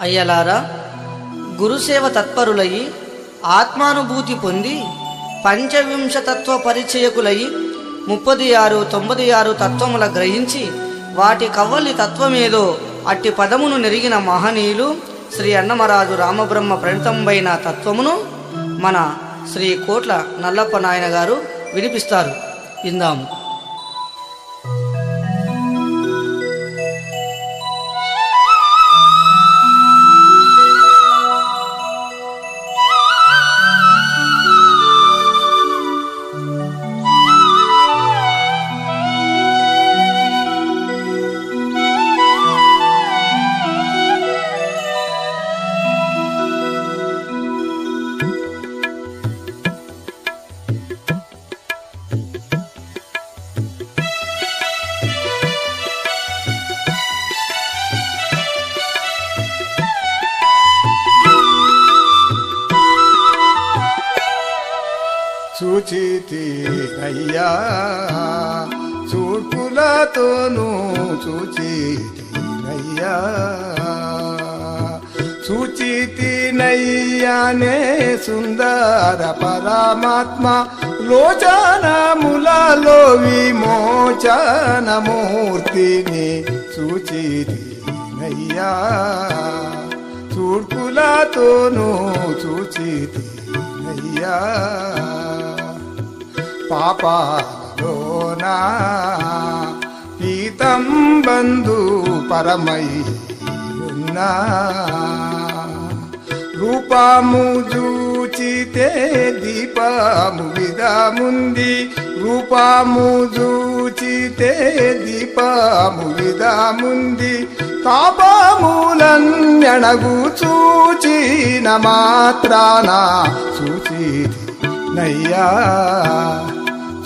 అయ్యలారా గురుసేవ తత్పరులయి ఆత్మానుభూతి పొంది పంచవింశతత్వ పరిచయకులయి ముప్పది ఆరు తొంభది ఆరు తత్వముల గ్రహించి వాటి కవ్వలి తత్వమేదో అట్టి పదమును నెరిగిన మహనీయులు శ్రీ అన్నమరాజు రామబ్రహ్మ ప్రణితంబైన తత్వమును మన శ్రీ కోట్ల నల్లప్ప నాయన గారు వినిపిస్తారు. ఇందాము చూచితి అయ్యా. చూపులతోనూ చూచితి అయ్యా చూచితి నయ్యానే సుందర పరమాత్మ లోచనములలో విమోచనమూర్తిని చూచితి నయ్యా చూడ్పులతోనూ చూచితి నయ్యా పాపాలోనా? పీతం బంధు పరమై ఉన్నా రూపాము చూచితే దీపము విధముంది. రూపాము చూచితే దీపము విధముంది. తాపములన్నెణగు చూచిన మాత్రాన చూచితి. నయ్యా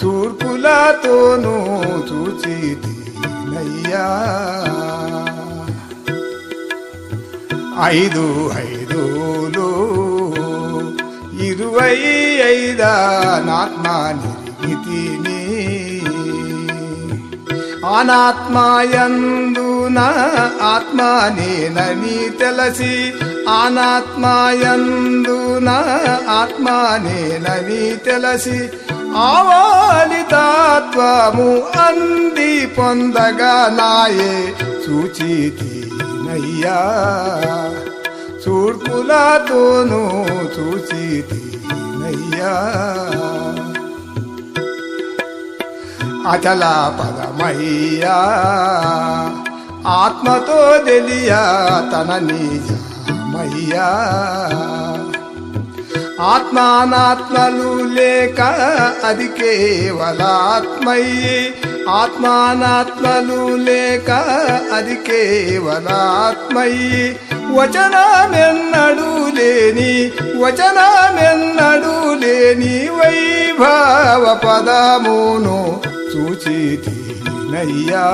చూర్పులతోనూ చూచితి నయ్యా ఐదు ఐదులు ఇరవై ఐదానాత్మ నిర్మితిని ఆనాత్మాయందున ఆత్మ నేనని తెలసి ఆనాత్మాయందున ఆత్మ నేనని తెలసి ఆవాలితాత్వము అంది పొందగా నాయే చూచితి నయ్యా చూడ్పులతోనూ అచల పదమయ్యా ఆత్మతో తెలియా తన నిజమయ్యా. ఆత్మానాత్మలు లేక అది కేవలాత్మయ్యే. ఆత్మానాత్మలు లేక అది కేవలాత్మయ్యే. వచనమెన్నడు లేని వచనమెన్నడూ లేని వైభవ పదమును చూచితి నయ్యా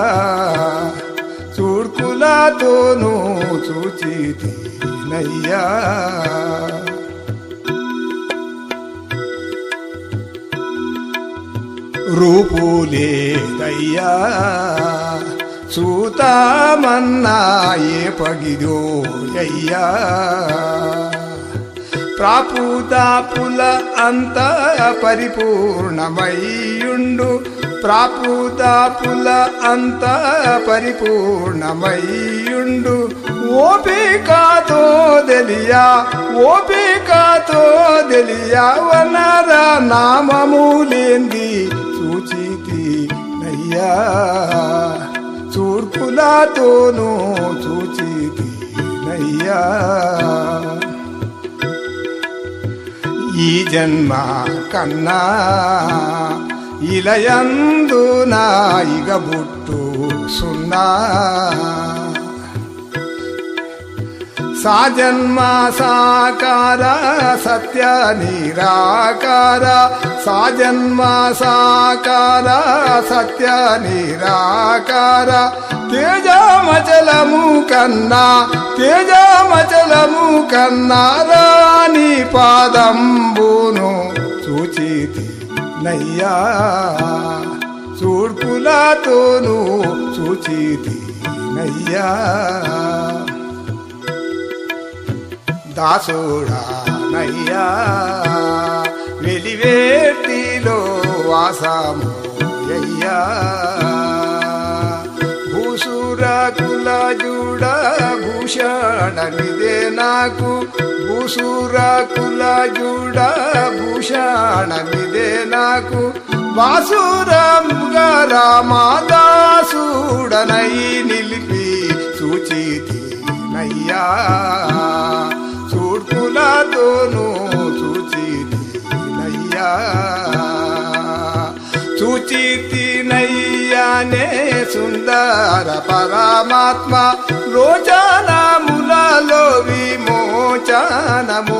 చూడ్కులతోనూ చూచితి నయ్యా చూతామన్నా ఏ పగిదో అయ్యా ప్రాపుదాపుల అంత పరిపూర్ణమయ్యుండు. ప్రాపుదాపుల అంత పరిపూర్ణమయ్యుండు. ఓపికతో దెలియా ఓపికతో దెలియా వనర నామములేంది చూచితి నయ్యా. చూర్పులతోనూ చూచితి నయ్యా. ఈ జన్మ కన్నా ఇలయందు నాయిగ బుట్టు సున్నా. సాజన్మ సాకార సత్య నిరాకార. సాజన్మ సాకార సత్య నిరాకార. తేజమచలము కన్నా తేజమచలము కన్నా రాణి పదంబును చూచితి నయ్యా. చూడ్పులతోనూ చూచితి నయ్యా. దాసుడా నయ్యా వెలివేటిలో వాసము అయ్యా. భూసురాకుల జూడ భూషణమిదే నాకు. భూసురాకుల జూడ భూషణమిదే నాకు. వాసురంగా రామాదాసుడనై నిలిపి సూచితి నయ్యా జ్ఞానే సుందర పరమాత్మ రోచనములలో విమోచనము.